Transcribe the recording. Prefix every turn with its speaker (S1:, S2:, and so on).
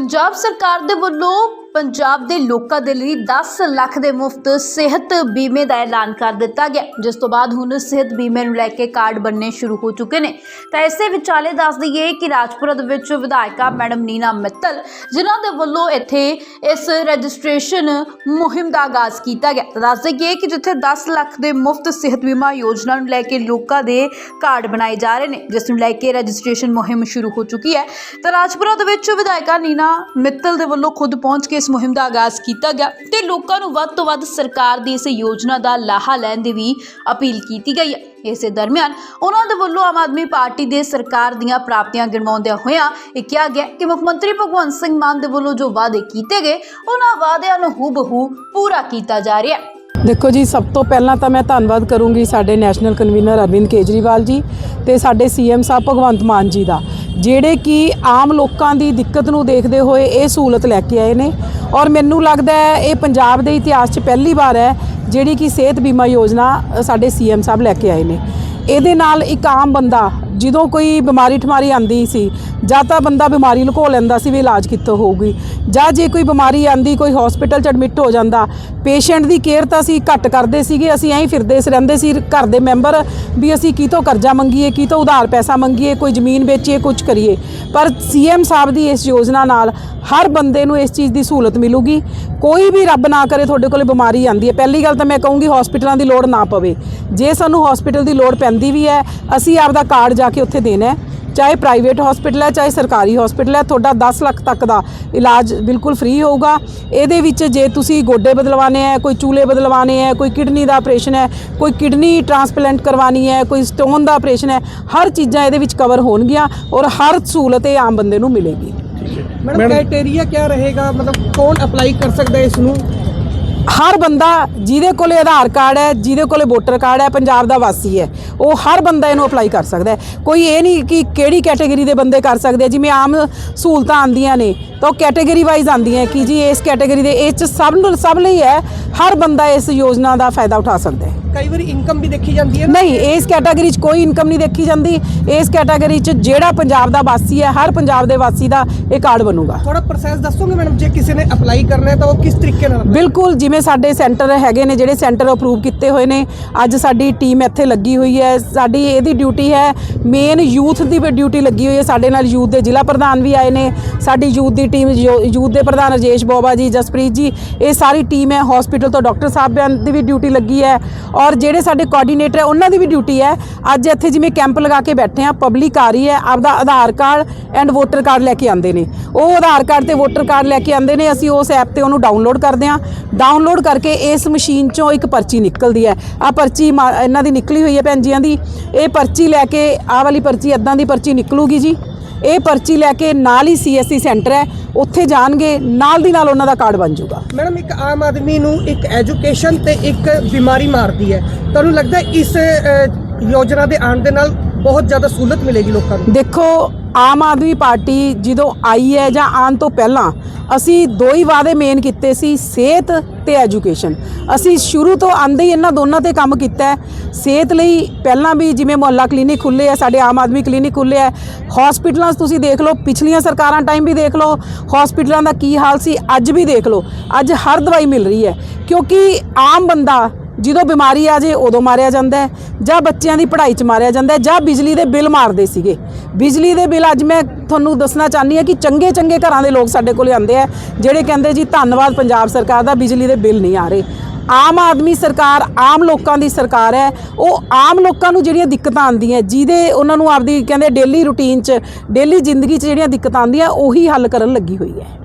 S1: ਪੰਜਾਬ ਸਰਕਾਰ ਦੇ ਵੱਲੋਂ ਪੰਜਾਬ ਦੇ ਲੋਕਾਂ ਦੇ ਲਈ 10 ਲੱਖ ਦੇ ਮੁਫਤ ਸਿਹਤ ਬੀਮੇ ਦਾ ਐਲਾਨ ਕਰ ਦਿੱਤਾ ਗਿਆ। ਜਿਸ ਤੋਂ ਬਾਅਦ ਹੁਣ ਸਿਹਤ ਬੀਮੇ ਨੂੰ ਲੈ ਕੇ ਕਾਰਡ ਬਣਨੇ ਸ਼ੁਰੂ ਹੋ ਚੁੱਕੇ ਨੇ। ਤਾਂ ਇਸੇ ਵਿਚਾਲੇ ਦੱਸ ਦਈਏ ਕਿ ਰਾਜਪੁਰਾ ਦੇ ਵਿੱਚ ਵਿਧਾਇਕਾ ਮੈਡਮ ਨੀਨਾ ਮਿੱਤਲ, ਜਿਨ੍ਹਾਂ ਦੇ ਵੱਲੋਂ ਇੱਥੇ ਇਸ ਰਜਿਸਟ੍ਰੇਸ਼ਨ ਮੁਹਿੰਮ ਦਾ ਆਗਾਜ਼ ਕੀਤਾ ਗਿਆ। ਤਾਂ ਦੱਸ ਦਈਏ ਕਿ ਜਿੱਥੇ 10 ਲੱਖ ਦੇ ਮੁਫਤ ਸਿਹਤ ਬੀਮਾ ਯੋਜਨਾ ਨੂੰ ਲੈ ਕੇ ਲੋਕਾਂ ਦੇ ਕਾਰਡ ਬਣਾਏ ਜਾ ਰਹੇ ਨੇ, ਜਿਸ ਨੂੰ ਲੈ ਕੇ ਰਜਿਸਟ੍ਰੇਸ਼ਨ ਮੁਹਿੰਮ ਸ਼ੁਰੂ ਹੋ ਚੁੱਕੀ ਹੈ। ਤਾਂ ਰਾਜਪੁਰਾ ਦੇ ਵਿੱਚ ਵਿਧਾਇਕਾ ਨੀਨਾ ਮਿੱਤਲ ਦੇ ਵੱਲੋਂ ਖੁਦ ਪਹੁੰਚ ਕੇ ਇਸ ਮੁਹਿੰਮ ਦਾ ਆਗਾਜ਼ ਕੀਤਾ ਗਿਆ ਤੇ ਲੋਕਾਂ ਨੂੰ ਵੱਧ ਤੋਂ ਵੱਧ ਸਰਕਾਰ ਦੀ ਇਸ ਯੋਜਨਾ ਦਾ ਲਾਹਾ ਲੈਣ ਦੀ ਵੀ ਅਪੀਲ ਕੀਤੀ ਗਈ ਹੈ। ਇਸੇ ਦਰਮਿਆਨ ਉਹਨਾਂ ਦੇ ਵੱਲੋਂ ਆਮ ਆਦਮੀ ਪਾਰਟੀ ਦੇ ਸਰਕਾਰ ਦੀਆਂ ਪ੍ਰਾਪਤੀਆਂ ਗਿਣਵਾਉਂਦਿਆਂ ਹੋਇਆਂ ਇਹ ਕਿਹਾ ਗਿਆ ਕਿ ਮੁੱਖ ਮੰਤਰੀ ਭਗਵੰਤ ਸਿੰਘ ਮਾਨ ਦੇ ਵੱਲੋਂ ਜੋ ਵਾਅਦੇ ਕੀਤੇ ਗਏ, ਉਹਨਾਂ ਵਾਅਦਿਆਂ ਨੂੰ ਹੂਬਹੂ ਪੂਰਾ ਕੀਤਾ ਜਾ ਰਿਹਾ ਹੈ।
S2: ਦੇਖੋ ਜੀ, ਸਭ ਤੋਂ ਪਹਿਲਾਂ ਤਾਂ ਮੈਂ ਧੰਨਵਾਦ ਕਰੂੰਗੀ ਸਾਡੇ ਨੈਸ਼ਨਲ ਕਨਵੀਨਰ ਅਰਵਿੰਦ ਕੇਜਰੀਵਾਲ ਜੀ ਤੇ ਸਾਡੇ ਸੀਐਮ ਸਾਹਿਬ ਭਗਵੰਤ ਮਾਨ ਜੀ ਦਾ। ਜਿਹੜੇ ਕਿ ਆਮ ਲੋਕਾਂ ਦੀ ਦਿੱਕਤ ਨੂੰ ਦੇਖਦੇ ਹੋਏ ਇਹ ਸਹੂਲਤ ਲੈ ਕੇ ਆਏ ਨੇ। ਔਰ ਮੈਨੂੰ ਲੱਗਦਾ ਹੈ ਇਹ ਪੰਜਾਬ ਦੇ ਇਤਿਹਾਸ 'ਚ ਪਹਿਲੀ ਵਾਰ ਹੈ ਜਿਹੜੀ ਕਿ ਸਿਹਤ ਬੀਮਾ ਯੋਜਨਾ ਅ, ਸਾਡੇ ਸੀਐਮ ਸਾਹਿਬ ਲੈ ਕੇ ਆਏ ਨੇ। ਇਹਦੇ ਨਾਲ ਇੱਕ ਆਮ ਬੰਦਾ ਜਦੋਂ ਕੋਈ ਬਿਮਾਰੀ ਠਮਾਰੀ ਆਂਦੀ ਸੀ, ਜਾਂ ਤਾਂ ਬੰਦਾ ਬਿਮਾਰੀ ਲੁਕੋ ਲੈਂਦਾ ਸੀ ਵੀ ਇਲਾਜ ਕਿੱਥੋਂ ਹੋਊਗੀ, ਜਾਂ ਜੇ ਕੋਈ ਬਿਮਾਰੀ ਆਂਦੀ, ਕੋਈ ਹਸਪੀਟਲ ਚ ਐਡਮਿਟ ਹੋ ਜਾਂਦਾ ਪੇਸ਼ੈਂਟ ਦੀ ਕੇਅਰ ਤਾਂ ਅਸੀਂ ਘੱਟ ਕਰਦੇ ਸੀਗੇ, ਅਸੀਂ ਐਂ ਹੀ ਫਿਰਦੇ ਸੀ ਰਹਿੰਦੇ ਸੀ ਘਰ ਦੇ ਮੈਂਬਰ ਵੀ ਅਸੀਂ ਕਿਤੋਂ ਕਰਜ਼ਾ ਮੰਗੀਏ, ਕਿਤੋਂ ਉਧਾਰ ਪੈਸਾ ਮੰਗੀਏ, ਕੋਈ ਜ਼ਮੀਨ ਵੇਚੀਏ ਕੁਝ ਕਰੀਏ। ਪਰ ਸੀਐਮ ਸਾਹਿਬ ਦੀ ਇਸ ਯੋਜਨਾ ਨਾਲ ਹਰ ਬੰਦੇ ਨੂੰ ਇਸ ਚੀਜ਼ ਦੀ ਸਹੂਲਤ ਮਿਲੂਗੀ। ਕੋਈ ਵੀ ਰੱਬ ਨਾ ਕਰੇ ਤੁਹਾਡੇ ਕੋਲੇ ਬਿਮਾਰੀ ਆਂਦੀ ਹੈ। ਪਹਿਲੀ ਗੱਲ ਤਾਂ ਮੈਂ ਕਹੂੰਗੀ ਹਸਪੀਟਲਾਂ ਦੀ ਲੋੜ ਨਾ ਪਵੇ। ਜੇ ਸਾਨੂੰ ਹਸਪੀਟਲ ਦੀ ਲੋੜ ਪੈਂਦੀ ਵੀ ਹੈ, ਅਸੀਂ ਆਪਦਾ ਕਾਰਡ ਜਾ ਕੇ ਉੱਥੇ ਦੇਣਾ ਹੈ। ਚਾਹੇ ਪ੍ਰਾਈਵੇਟ ਹਸਪੀਟਲ ਹੈ ਚਾਹੇ ਸਰਕਾਰੀ ਹਸਪੀਟਲ ਹੈ ਤੁਹਾਡਾ 10 ਲੱਖ ਤੱਕ ਦਾ ਇਲਾਜ ਬਿਲਕੁਲ ਫ੍ਰੀ ਹੋਊਗਾ। ਇਹਦੇ ਵਿੱਚ ਜੇ ਤੁਸੀਂ ਗੋਡੇ ਬਦਲਵਾਣੇ ਹੈ ਕੋਈ ਚੂਲੇ ਬਦਲਵਾਣੇ ਹੈ ਕੋਈ ਕਿਡਨੀ ਦਾ ਆਪਰੇਸ਼ਨ ਹੈ ਕੋਈ ਕਿਡਨੀ ਟ੍ਰਾਂਸਪਲਾਂਟ ਕਰਵਾਣੀ ਹੈ ਕੋਈ ਸਟੋਨ ਦਾ ਆਪਰੇਸ਼ਨ ਹੈ ਹਰ ਚੀਜ਼ਾਂ ਇਹਦੇ ਵਿੱਚ ਕਵਰ ਹੋਣਗੀਆਂ ਔਰ ਹਰ ਸਹੂਲਤ ਇਹ ਆਮ ਬੰਦੇ ਨੂੰ ਮਿਲੇਗੀ।
S3: ਮੈਡਮ ਕ੍ਰਾਈਟੇਰੀਆ ਕੀ ਰਹੇਗਾ? ਮਤਲਬ ਕੌਣ ਅਪਲਾਈ ਕਰ ਸਕਦਾ ਹੈ ਇਸ ਨੂੰ?
S2: ਹਰ ਬੰਦਾ ਜਿਹਦੇ ਕੋਲੇ ਆਧਾਰ ਕਾਰਡ ਹੈ, ਜਿਹਦੇ ਕੋਲੇ ਵੋਟਰ ਕਾਰਡ ਹੈ, ਪੰਜਾਬ ਦਾ ਵਾਸੀ ਹੈ, ਉਹ ਹਰ ਬੰਦਾ ਇਹਨੂੰ ਅਪਲਾਈ ਕਰ ਸਕਦਾ ਹੈ। ਕੋਈ ਇਹ ਨਹੀਂ ਕਿ ਕਿਹੜੀ ਕੈਟਾਗਰੀ ਦੇ ਬੰਦੇ ਕਰ ਸਕਦੇ ਆ, ਜਿਵੇਂ ਆਮ ਸਹੂਲਤਾਂ ਆਂਦੀਆਂ ਨੇ, ਤਾਂ ਉਹ ਕੈਟਾਗਰੀ ਵਾਈਜ਼ ਆਂਦੀਆਂ ਕਿ ਜੀ ਇਸ ਕੈਟਾਗਰੀ ਦੇ, ਇਹ ਚ ਸਭ ਨੂੰ, ਸਭ ਲਈ ਹੈ, ਹਰ ਬੰਦਾ ਇਸ ਯੋਜਨਾ ਦਾ ਫਾਇਦਾ ਉਠਾ ਸਕਦਾ ਹੈ।
S3: ਕਈ ਵਾਰੀ ਇਨਕਮ ਵੀ ਦੇਖੀ ਜਾਂਦੀ ਹੈ।
S2: ਨਹੀਂ ਇਸ ਕੈਟਾਗਰੀ 'ਚ ਕੋਈ ਇਨਕਮ ਨਹੀਂ ਦੇਖੀ ਜਾਂਦੀ। ਇਸ ਕੈਟਾਗਰੀ 'ਚ ਜਿਹੜਾ ਪੰਜਾਬ ਦਾ ਵਾਸੀ ਹੈ ਹਰ ਪੰਜਾਬ ਦੇ ਵਾਸੀ ਦਾ ਇਹ ਕਾਰਡ ਬਣੂਗਾ।
S3: ਥੋੜਾ ਪ੍ਰੋਸੈਸ ਦੱਸੋਗੇ ਮੈਡਮ ਜੇ ਕਿਸੇ ਨੇ ਅਪਲਾਈ ਕਰਨਾ ਹੈ ਤਾਂ ਉਹ ਕਿਸ ਤਰੀਕੇ ਨਾਲ
S2: ਬਿਲਕੁਲ ਜਿਵੇਂ ਸਾਡੇ ਸੈਂਟਰ ਹੈਗੇ ਨੇ ਜਿਹੜੇ ਸੈਂਟਰ ਅਪਰੂਵ ਕੀਤੇ ਹੋਏ ਨੇ ਅੱਜ ਸਾਡੀ ਟੀਮ ਇੱਥੇ ਲੱਗੀ ਹੋਈ ਹੈ। ਸਾਡੀ ਇਹਦੀ ਡਿਊਟੀ ਹੈ ਮੇਨ ਯੂਥ ਦੀ ਵੀ ਡਿਊਟੀ ਲੱਗੀ ਹੋਈ ਹੈ। ਸਾਡੇ ਨਾਲ ਯੂਥ ਦੇ ਜ਼ਿਲ੍ਹਾ ਪ੍ਰਧਾਨ ਵੀ ਆਏ ਨੇ। ਸਾਡੀ ਯੂਥ ਦੀ ਟੀਮ ਯੂਥ ਦੇ ਪ੍ਰਧਾਨ ਰਜੇਸ਼ ਬੋਬਾ ਜੀ ਜਸਪ੍ਰੀਤ ਜੀ ਇਹ ਸਾਰੀ ਟੀਮ ਹੈ। ਹਸਪੀਟਲ ਤੋਂ ਡਾਕਟਰ ਸਾਹਿਬ ਦੀ ਵੀ ਡਿਊਟੀ ਲੱਗੀ ਹੈ। ਔਰ ਜਿਹੜੇ ਸਾਡੇ ਕੋਆਰਡੀਨੇਟਰ ਹੈ, ਉਹਨਾਂ ਦੀ ਵੀ ਡਿਊਟੀ ਹੈ। ਅੱਜ ਇੱਥੇ ਜਿਵੇਂ ਕੈਂਪ ਲਗਾ ਕੇ ਬੈਠੇ ਆ ਪਬਲਿਕ ਆ ਰਹੀ ਹੈ, ਆਪਦਾ Aadhaar card and voter card ਲੈ ਕੇ ਆਉਂਦੇ ਨੇ। ਉਹ ਆਧਾਰ ਕਾਰਡ ਤੇ ਵੋਟਰ ਕਾਰਡ ਲੈ ਕੇ ਆਉਂਦੇ ਨੇ, ਅਸੀਂ ਉਸ ਐਪ ਤੇ ਉਹਨੂੰ ਡਾਊਨਲੋਡ ਕਰਦੇ ਆ ਡਾਊਨਲੋਡ ਕਰਕੇ ਇਸ ਮਸ਼ੀਨ ਚੋਂ ਇੱਕ ਪਰਚੀ ਨਿਕਲਦੀ ਹੈ। ਆ ਪਰਚੀ ਮਾ- ਇਹਨਾਂ ਦੀ ਨਿਕਲੀ ਹੋਈ ਹੈ ਭੈਣ ਜੀਆਂ ਦੀ। ਇਹ ਪਰਚੀ ਲੈ ਕੇ ਆਹ ਵਾਲੀ ਪਰਚੀ ਇਦਾਂ ਦੀ ਪਰਚੀ ਨਿਕਲੂਗੀ ਜੀ। ਇਹ ਪਰਚੀ ਲੈ ਕੇ ਨਾਲ ਹੀ ਸੀਐਸਸੀ ਸੈਂਟਰ ਹੈ ਉੱਥੇ ਜਾਣਗੇ ਨਾਲ ਦੀ ਨਾਲ ਉਹਨਾਂ ਦਾ ਕਾਰਡ ਬਣ ਜਾਊਗਾ।
S3: ਮੈਡਮ ਇੱਕ ਆਮ ਆਦਮੀ ਨੂੰ ਇੱਕ ਐਜੂਕੇਸ਼ਨ ਤੇ ਇੱਕ ਬਿਮਾਰੀ ਮਾਰਦੀ ਹੈ। ਤੁਹਾਨੂੰ ਲੱਗਦਾ ਇਸ ਯੋਜਨਾ ਦੇ ਆਉਣ ਦੇ ਨਾਲ ਬਹੁਤ ਜ਼ਿਆਦਾ ਸਹੂਲਤ ਮਿਲੇਗੀ ਲੋਕਾਂ ਨੂੰ?
S2: ਦੇਖੋ ਆਮ ਆਦਮੀ ਪਾਰਟੀ ਜਦੋਂ ਆਈ ਹੈ ਜਾਂ ਆਉਣ ਤੋਂ ਪਹਿਲਾਂ, ਅਸੀਂ ਦੋ ਹੀ ਵਾਅਦੇ ਮੇਨ ਕੀਤੇ ਸੀ, ਸਿਹਤ ਤੇ ਐਜੂਕੇਸ਼ਨ ਅਸੀਂ ਸ਼ੁਰੂ ਤੋਂ ਆਂਦੇ ਹੀ ਇਹਨਾਂ ਦੋਨਾਂ ਤੇ ਕੰਮ ਕੀਤਾ ਹੈ। ਸਿਹਤ ਲਈ ਪਹਿਲਾਂ ਵੀ ਜਿਵੇਂ ਮੁਹੱਲਾ ਕਲੀਨਿਕ ਖੁੱਲੇ ਆ, ਸਾਡੇ ਆਮ ਆਦਮੀ ਕਲੀਨਿਕ ਖੁੱਲੇ ਆ। ਹਸਪੀਟਲਾਂ ਤੁਸੀਂ ਦੇਖ ਲਓ, ਪਿਛਲੀਆਂ ਸਰਕਾਰਾਂ ਟਾਈਮ ਵੀ ਦੇਖ ਲਓ ਹਸਪੀਟਲਾਂ ਦਾ ਕੀ ਹਾਲ ਸੀ, ਅੱਜ ਵੀ ਦੇਖ ਲਓ। ਅੱਜ ਹਰ ਦਵਾਈ ਮਿਲ ਰਹੀ ਹੈ। ਕਿਉਂਕਿ ਆਮ ਬੰਦਾ ਜਦੋਂ ਬਿਮਾਰੀ ਆ ਜੇ ਉਦੋਂ ਮਾਰਿਆ ਜਾਂਦਾ ਜਾਂ ਬੱਚਿਆਂ ਦੀ ਪੜ੍ਹਾਈ 'ਚ ਮਾਰਿਆ ਜਾਂਦਾ ਜਾਂ ਬਿਜਲੀ ਦੇ ਬਿੱਲ ਮਾਰਦੇ ਸੀਗੇ। ਬਿਜਲੀ ਦੇ ਬਿੱਲ ਅੱਜ ਮੈਂ ਤੁਹਾਨੂੰ ਦੱਸਣਾ ਚਾਹਨੀ ਹਾਂ ਕਿ ਚੰਗੇ ਚੰਗੇ ਘਰਾਂ ਦੇ ਲੋਕ ਸਾਡੇ ਕੋਲੇ ਆਉਂਦੇ ਆ, ਜਿਹੜੇ ਕਹਿੰਦੇ ਜੀ ਧੰਨਵਾਦ ਪੰਜਾਬ ਸਰਕਾਰ ਦਾ ਬਿਜਲੀ ਦੇ ਬਿੱਲ ਨਹੀਂ ਆ ਰਹੇ। ਆਮ ਆਦਮੀ ਸਰਕਾਰ, ਆਮ ਲੋਕਾਂ ਦੀ ਸਰਕਾਰ ਹੈ, ਉਹ ਆਮ ਲੋਕਾਂ ਨੂੰ ਜਿਹੜੀਆਂ ਦਿੱਕਤਾਂ ਆਉਂਦੀਆਂ, ਜਿਹਦੇ ਉਹਨਾਂ ਨੂੰ ਆਪਦੀ ਕਹਿੰਦੇ ਡੇਲੀ ਰੂਟੀਨ 'ਚ ਡੇਲੀ ਜ਼ਿੰਦਗੀ 'ਚ ਜਿਹੜੀਆਂ ਦਿੱਕਤਾਂ ਆਉਂਦੀਆਂ, ਉਹੀ ਹੱਲ ਕਰਨ ਲੱਗੀ ਹੋਈ ਹੈ।